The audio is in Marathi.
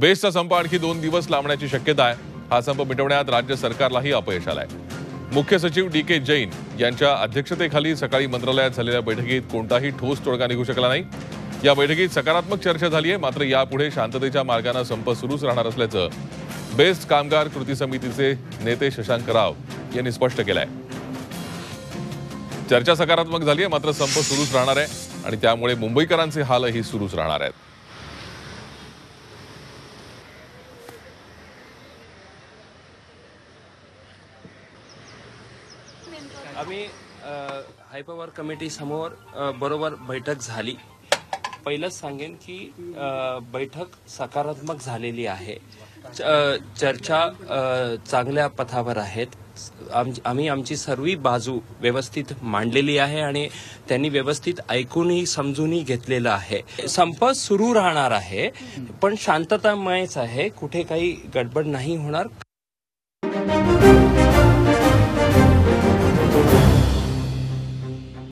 बेस्टचा संप आणखी दोन दिवस लांबण्याची शक्यता आहे. हा संप मिटवण्यात राज्य सरकारलाही अपयश आलंय. मुख्य सचिव डी के जैन यांच्या अध्यक्षतेखाली सकाळी मंत्रालयात झालेल्या बैठकीत कोणताही ठोस तोडगा निघू शकला नाही. या बैठकीत सकारात्मक चर्चा झाली आहे मात्र यापुढे शांततेच्या मार्गानं संप सुरूच राहणार असल्याचं बेस्ट कामगार कृती समितीचे नेते शशांक राव यांनी स्पष्ट केलं आहे चर्चा सकारात्मक झाली आहे मात्र संप सुरूच राहणार आहे आणि त्यामुळे मुंबईकरांचे हालही सुरूच राहणार आहेत. आम्ही हायपॉवर कमिटी समोर बरोबर बैठक झाली. पहिलंच सांगेन की बैठक सकारात्मक झालेली आहे. च- चर्चा चांगल्या पथावर आहेत. आम- आम्ही आमची सर्व बाजू व्यवस्थित मांडलेली आहे आणि त्यांनी व्यवस्थित ऐकूनही समजूनही घेतलेलं आहे. संप सुरू राहणार आहे पण शांततामयच आहे. कुठे काही गडबड नाही होणार.